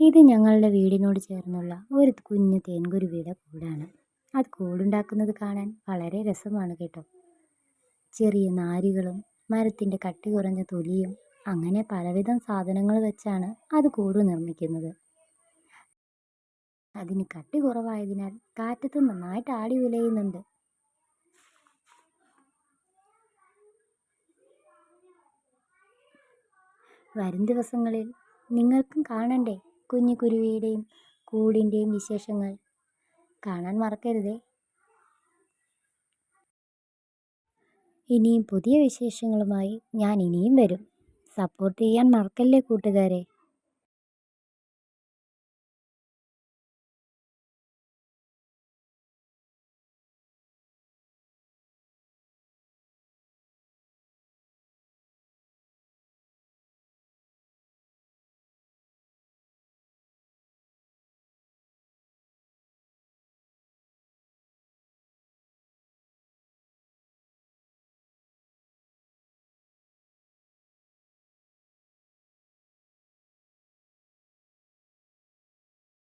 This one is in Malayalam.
ഇത് ഞങ്ങളുടെ വീടിനോട് ചേർന്നുള്ള ഒരു കുഞ്ഞു തേൻകുരുവിയുടെ കൂടാണ്. അത് കൂടുണ്ടാക്കുന്നത് കാണാൻ വളരെ രസമാണ് കേട്ടോ. ചെറിയ നാരുകളും മരത്തിന്റെ കട്ടി കുറഞ്ഞ തൊലിയും അങ്ങനെ പലവിധം സാധനങ്ങൾ വെച്ചാണ് അത് കൂട് നിർമ്മിക്കുന്നത്. അതിന് കട്ടി കുറവായതിനാൽ കാറ്റത്ത് നന്നായിട്ട് ആടി ഉലയുന്നുണ്ട്. വരും ദിവസങ്ങളിൽ നിങ്ങൾക്കും കാണണ്ടേ? കുഞ്ഞു കുരുവിയുടെയും കൂടിന്റെയും വിശേഷങ്ങൾ കാണാൻ മറക്കരുത്. ഇനിയും പുതിയ വിശേഷങ്ങളുമായി ഞാൻ ഇനിയും വരും. സപ്പോർട്ട് ചെയ്യാൻ മറക്കല്ലേ കൂട്ടുകാരെ.